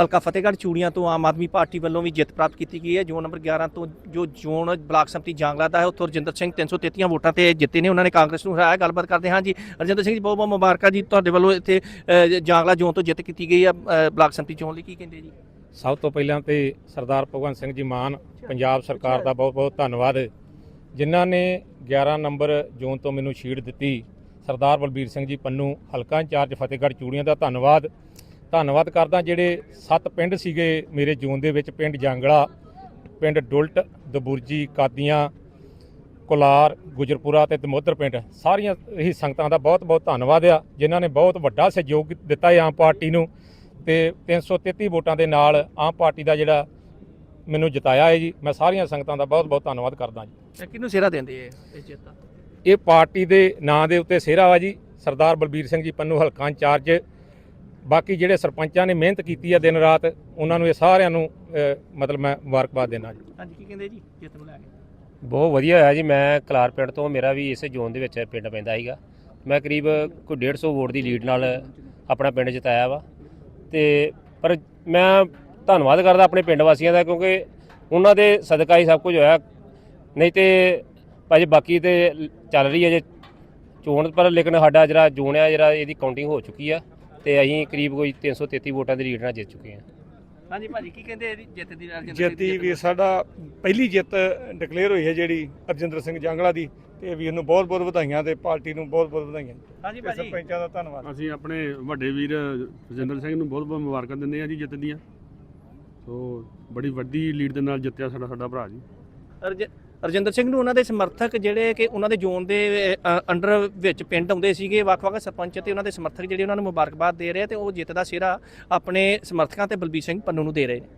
ਹਲਕਾ ਫਤਿਹਗੜ੍ਹ ਚੂੜੀਆਂ ਤੋਂ ਆਮ ਆਦਮੀ ਪਾਰਟੀ ਵੱਲੋਂ ਵੀ ਜਿੱਤ ਪ੍ਰਾਪਤ ਕੀਤੀ ਗਈ ਹੈ। ਜ਼ੋਨ ਨੰਬਰ 11 ਤੋਂ ਜੋ ਜ਼ੋਨ ਬਲਾਕ ਸੰਮਤੀ ਜਾਂਗਲਾ ਦਾ ਹੈ ਉੱਥੋਂ ਰਜਿੰਦਰ ਸਿੰਘ 333 ਵੋਟਾਂ ਤੇ ਜਿੱਤੇ ਨੇ। ਉਹਨਾਂ ਨੇ ਕਾਂਗਰਸ ਨੂੰ ਹਰਾਇਆ। ਗੱਲਬਾਤ ਕਰਦੇ ਹਾਂ ਜੀ। ਰਜਿੰਦਰ ਸਿੰਘ ਜੀ ਬਹੁਤ ਬਹੁਤ ਮੁਬਾਰਕਾਂ ਜੀ। ਤੁਹਾਡੇ ਵੱਲੋਂ ਇੱਥੇ ਜਾਂਗਲਾ ਜ਼ੋਨ ਤੋਂ ਜਿੱਤ ਕੀਤੀ ਗਈ ਹੈ। ਬਲਾਕ ਸੰਮਤੀ ਚੋਣ ਲਈ ਕੀ ਕਹਿੰਦੇ ਜੀ? ਸਭ ਤੋਂ ਪਹਿਲਾਂ ਤੇ ਸਰਦਾਰ ਭਗਵੰਤ ਸਿੰਘ ਜੀ ਮਾਨ ਪੰਜਾਬ ਸਰਕਾਰ ਦਾ ਬਹੁਤ ਬਹੁਤ ਧੰਨਵਾਦ। ਜਿਨ੍ਹਾਂ ਨੇ 11 ਨੰਬਰ ਜ਼ੋਨ ਤੋਂ ਮੈਨੂੰ ਸ਼ੀਟ ਦਿੱਤੀ। ਸਰਦਾਰ ਬਲਬੀਰ ਸਿੰਘ ਜੀ ਪੰਨੂ ਹਲਕਾ ਇੰਚਾਰਜ ਫਤਿਹਗੜ੍ਹ ਚੂੜੀਆਂ ਦਾ ਧੰਨਵਾਦ। ਧੰਨਵਾਦ ਕਰਦਾ ਜਿਹੜੇ ਸੱਤ ਪਿੰਡ ਸੀਗੇ ਮੇਰੇ ਜ਼ੋਨ ਦੇ ਵਿੱਚ ਪਿੰਡ ਜਾਂਗਲਾ ਪਿੰਡ ਡੁਲਟ ਦਬੁਰਜੀ ਕਾਦੀਆਂ ਕੁਲਾਰ ਗੁਜਰਪੁਰਾ ਤੇ ਦਮੋਦਰ ਪਿੰਡ। ਸਾਰੀਆਂ ਹੀ ਸੰਗਤਾਂ ਦਾ ਬਹੁਤ ਬਹੁਤ ਧੰਨਵਾਦ ਆ ਜਿਨ੍ਹਾਂ ਨੇ ਬਹੁਤ ਵੱਡਾ ਸਹਿਯੋਗ ਦਿੱਤਾ ਹੈ ਆਮ ਪਾਰਟੀ ਨੂੰ ਤੇ 333 ਵੋਟਾਂ ਦੇ ਨਾਲ ਆਮ ਪਾਰਟੀ ਦਾ ਜਿਹੜਾ ਮੈਨੂੰ ਜਿਤਾਇਆ ਹੈ ਜੀ। ਮੈਂ ਸਾਰੀਆਂ ਸੰਗਤਾਂ ਦਾ ਬਹੁਤ ਬਹੁਤ ਧੰਨਵਾਦ ਕਰਦਾ ਜੀ। ਇਹ ਕਿਹਨੂੰ ਸਿਹਰਾ ਦਿੰਦੇ ਇਹ ਇਹ ਜਿੱਤ ਇਹ ਪਾਰਟੀ ਦੇ ਨਾਂ ਦੇ ਉੱਤੇ ਸਿਹਰਾ ਵਾ ਜੀ। ਸਰਦਾਰ ਬਲਬੀਰ ਸਿੰਘ ਜੀ ਪੰਨੂ ਹਲਕਾ ਇੰਚਾਰਜ ਬਾਕੀ ਜਿਹੜੇ ਸਰਪੰਚਾਂ ਨੇ ਮਿਹਨਤ ਕੀਤੀ ਆ ਦਿਨ ਰਾਤ ਉਹਨਾਂ ਨੂੰ ਇਹ ਸਾਰਿਆਂ ਨੂੰ ਮਤਲਬ ਮੈਂ ਮੁਬਾਰਕਬਾਦ ਦੇਣਾ ਜੀ। ਹਾਂਜੀ ਕੀ ਕਹਿੰਦੇ ਜੀ? ਜਿੱਤ ਨੂੰ ਲੈ ਕੇ। ਬਹੁਤ ਵਧੀਆ ਹੋਇਆ ਜੀ। ਮੈਂ ਕਲਾਰ ਪਿੰਡ ਤੋਂ ਮੇਰਾ ਵੀ ਇਸੇ ਜ਼ੋਨ ਦੇ ਵਿੱਚ ਪਿੰਡ ਪੈਂਦਾ ਸੀਗਾ। ਮੈਂ ਕਰੀਬ ਕੋਈ 150 ਵੋਟ ਦੀ ਲੀਡ ਨਾਲ ਆਪਣਾ ਪਿੰਡ ਜਿਤਾਇਆ ਵਾ। ਤੇ ਪਰ ਮੈਂ ਧੰਨਵਾਦ ਕਰਦਾ ਆਪਣੇ ਪਿੰਡ ਵਾਸੀਆਂ ਦਾ ਕਿਉਂਕਿ ਉਹਨਾਂ ਦੇ ਸਦਕਾ ਹੀ ਸਭ ਕੁਝ ਹੋਇਆ। ਨਹੀਂ ਤੇ ਭਾਜੀ ਬਾਕੀ ਤੇ ਚੱਲ ਰਹੀ ਹੈ ਜੇ ਚੋਣ ਪਰ ਲੇਕਿਨ ਸਾਡਾ ਜਿਹੜਾ ਜ਼ੋਨ ਆ ਜਿਹੜਾ ਇਹਦੀ ਕਾਊਂਟਿੰਗ ਹੋ ਚੁੱਕੀ ਆ। ਤੇ ਅਸੀਂ ਕਰੀਬ ਕੋਈ 333 ਵੋਟਾਂ ਦੀ ਲੀਡ ਨਾਲ ਜਿੱਤ ਚੁੱਕੇ ਹਾਂ। ਹਾਂਜੀ ਭਾਜੀ ਕੀ ਕਹਿੰਦੇ ਇਹਦੀ ਜਿੱਤ ਦੀ ਸਿੰਘ ਜਿੱਤ ਦੀ ਦੀ ਜਿੱਤ ਵੀ? ਸਾਡਾ ਪਹਿਲੀ ਜਿੱਤ ਡਿਕਲੇਅਰ ਹੋਈ ਹੈ ਜਿਹੜੀ ਅਰਜਿੰਦਰ ਸਿੰਘ ਜਾਂਗਲਾ ਦੀ ਤੇ ਵੀਰ ਨੂੰ ਬਹੁਤ ਬਹੁਤ ਵਧਾਈਆਂ ਤੇ ਪਾਰਟੀ ਨੂੰ ਬਹੁਤ ਬਹੁਤ ਵਧਾਈਆਂ। ਹਾਂਜੀ ਤੇ ਭਾਜੀ। ਸਰਪੰਚਾਂ ਦਾ ਧੰਨਵਾਦ। ਅਸੀਂ ਆਪਣੇ ਵੱਡੇ ਵੀਰ ਰਜਿੰਦਰ ਸਿੰਘ ਨੂੰ ਬਹੁਤ ਬਹੁਤ ਮੁਬਾਰਕਾਂ ਦਿੰਦੇ ਹਾਂ ਜੀ ਜਿੱਤ ਦੀਆਂ। ਸੋ ਬੜੀ ਵੱਡੀ ਲੀਡ ਦੇ ਨਾਲ ਜਿੱਤਿਆ ਸਾਡਾ ਸਾਡਾ ਭਰਾ ਜੀ। ਰਜ- ਰਜਿੰਦਰ ਸਿੰਘ ਨੂੰ ਉਹਨਾਂ ਦੇ ਸਮਰਥਕ ਜਿਹੜੇ ਕਿ ਉਹਨਾਂ ਦੇ ਜ਼ੋਨ ਦੇ ਅੰਡਰ ਵਿੱਚ ਪਿੰਡ ਆਉਂਦੇ ਸੀਗੇ, ਵੱਖ-ਵੱਖ ਸਰਪੰਚ ਤੇ ਉਹਨਾਂ ਦੇ ਸਮਰਥਕ ਜਿਹੜੇ ਉਹਨਾਂ ਨੂੰ ਮੁਬਾਰਕਬਾਦ ਦੇ ਰਹੇ ਆ ਤੇ ਉਹ ਜਿੱਤ ਦਾ ਸਿਹਰਾ ਆਪਣੇ ਸਮਰਥਕਾਂ ਤੇ ਬਲਬੀਰ ਸਿੰਘ ਪੰਨੂ ਨੂੰ ਦੇ ਰਹੇ ਨੇ।